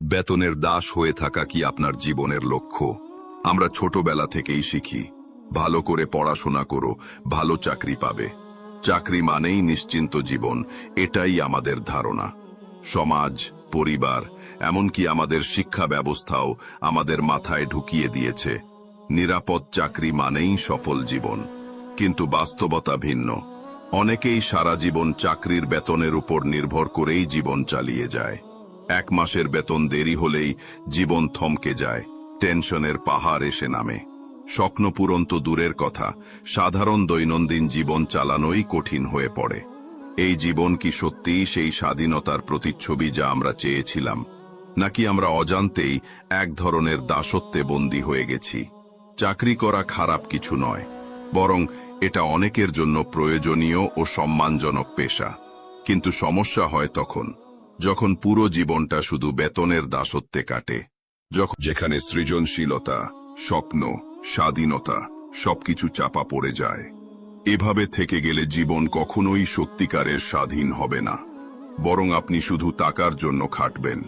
বেতনের দাস হয়ে থাকা কি আপনার জীবনের লক্ষ্য? আমরা ছোটবেলা থেকেই শিখি, ভালো করে পড়াশোনা করো, ভালো চাকরি পাবে। চাকরি মানেই নিশ্চিন্ত জীবন, এটাই আমাদের ধারণা। সমাজ, পরিবার, এমনকি আমাদের শিক্ষা ব্যবস্থাও আমাদের মাথায় ঢুকিয়ে দিয়েছে। নিরাপদ চাকরি মানেই সফল জীবন, কিন্তু বাস্তবতা ভিন্ন। অনেকেই সারা জীবন চাকরির বেতনের উপর নির্ভর করেই জীবন চালিয়ে যায়। এক মাসের বেতন দেরি হলেই জীবন থমকে যায়, টেনশনের পাহাড় এসে নামে। স্বপ্নপূরণ তো দূরের কথা, সাধারণ দৈনন্দিন জীবন চালানোই কঠিন হয়ে পড়ে। এই জীবন কি সত্যিই সেই স্বাধীনতার প্রতিচ্ছবি যা আমরা চেয়েছিলাম, নাকি আমরা অজান্তেই এক ধরনের দাসত্বে বন্দী হয়ে গেছি? চাকরি করা খারাপ কিছু নয়, বরং এটা অনেকের জন্য প্রয়োজনীয় ও সম্মানজনক পেশা। কিন্তু সমস্যা হয় তখন যখন পুরো জীবনটা শুধু বেতনের দাসত্বে কাটে, যখন যেখানে সৃজনশীলতা, স্বপ্ন, স্বাধীনতা সবকিছু চাপা পড়ে যায়, এভাবে থেকে গেলে জীবন কখনোই সত্যিকারের স্বাধীন হবে না। বরং আপনি শুধু টাকার জন্য খাটবেন,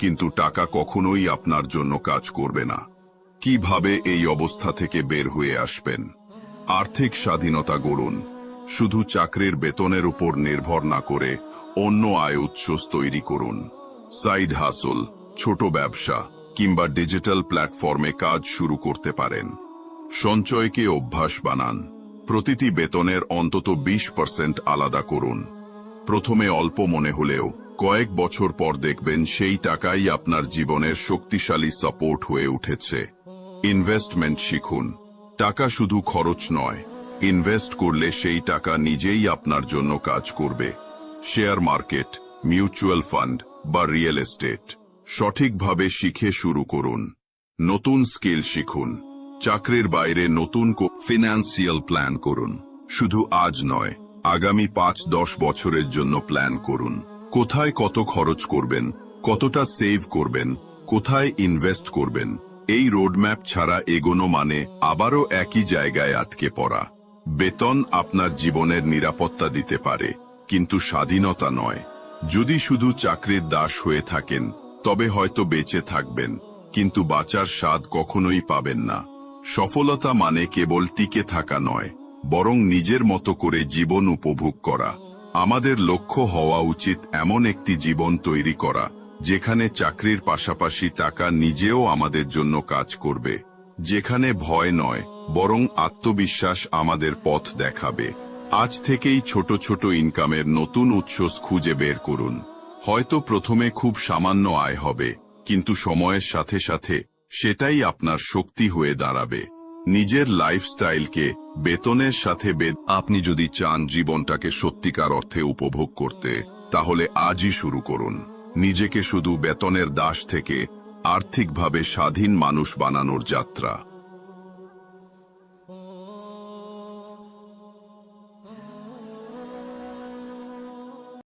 কিন্তু টাকা কখনোই আপনার জন্য কাজ করবে না। কীভাবে এই অবস্থা থেকে বের হয়ে আসবেন? আর্থিক স্বাধীনতা গড়ুন শুধু চাকরির বেতনের উপর নির্ভর না করে অন্য আয় উৎস তৈরি করুন। সাইড হাসল, ছোট ব্যবসা কিংবা ডিজিটাল প্ল্যাটফর্মে কাজ শুরু করতে পারেন। সঞ্চয়কে অভ্যাস বানান। প্রতিটি বেতনের অন্তত বিশ পার্সেন্ট আলাদা করুন। প্রথমে অল্প মনে হলেও কয়েক বছর পর দেখবেন সেই টাকাই আপনার জীবনের শক্তিশালী সাপোর্ট হয়ে উঠেছে। ইনভেস্টমেন্ট শিখুন। টাকা শুধু খরচ নয় ইনভেস্ট করলে সেই টাকা নিজেই আপনার জন্য কাজ করবে। শেয়ার মার্কেট মিউচুয়াল ফান্ড বা রিয়েল এস্টেট সঠিকভাবে শিখে শুরু করুন। নতুন স্কিল শিখুন। চাকরির বাইরে নতুন ফিনান্সিয়াল প্ল্যান করুন। শুধু আজ নয়, আগামী পাঁচ দশ বছরের জন্য প্ল্যান করুন। কোথায় কত খরচ করবেন? কতটা সেভ করবেন? কোথায় ইনভেস্ট করবেন? এই রোডম্যাপ ছাড়া এগোনো মানে আবারও একই জায়গায় আটকে পড়া। বেতন আপনার জীবনের নিরাপত্তা দিতে পারে, কিন্তু স্বাধীনতা নয়। যদি শুধু চাকরির দাস হয়ে থাকেন, তবে হয়তো বেঁচে থাকবেন, কিন্তু বাঁচার স্বাদ কখনোই পাবেন না। সফলতা মানে কেবল টিকে থাকা নয়, বরং নিজের মতো করে জীবন উপভোগ করা। আমাদের লক্ষ্য হওয়া উচিত এমন একটি জীবন তৈরি করা, যেখানে চাকরির পাশাপাশি টাকা নিজেও আমাদের জন্য কাজ করবে। যেখানে ভয় নয়, বরং আত্মবিশ্বাস আমাদের পথ দেখাবে। আজ থেকেই ছোট ছোট ইনকামের নতুন উৎস খুঁজে বের করুন। হয়তো প্রথমে খুব সামান্য আয় হবে, কিন্তু সময়ের সাথে সাথে সেটাই আপনার শক্তি হয়ে দাঁড়াবে। নিজের লাইফস্টাইলকে বেতনের সাথে বেদ আপনি যদি চান জীবনটাকে সত্যিকার অর্থে উপভোগ করতে, তাহলে আজই শুরু করুন। নিজেকে শুধু বেতনের দাস থেকে আর্থিকভাবে স্বাধীন মানুষ বানানোর যাত্রা।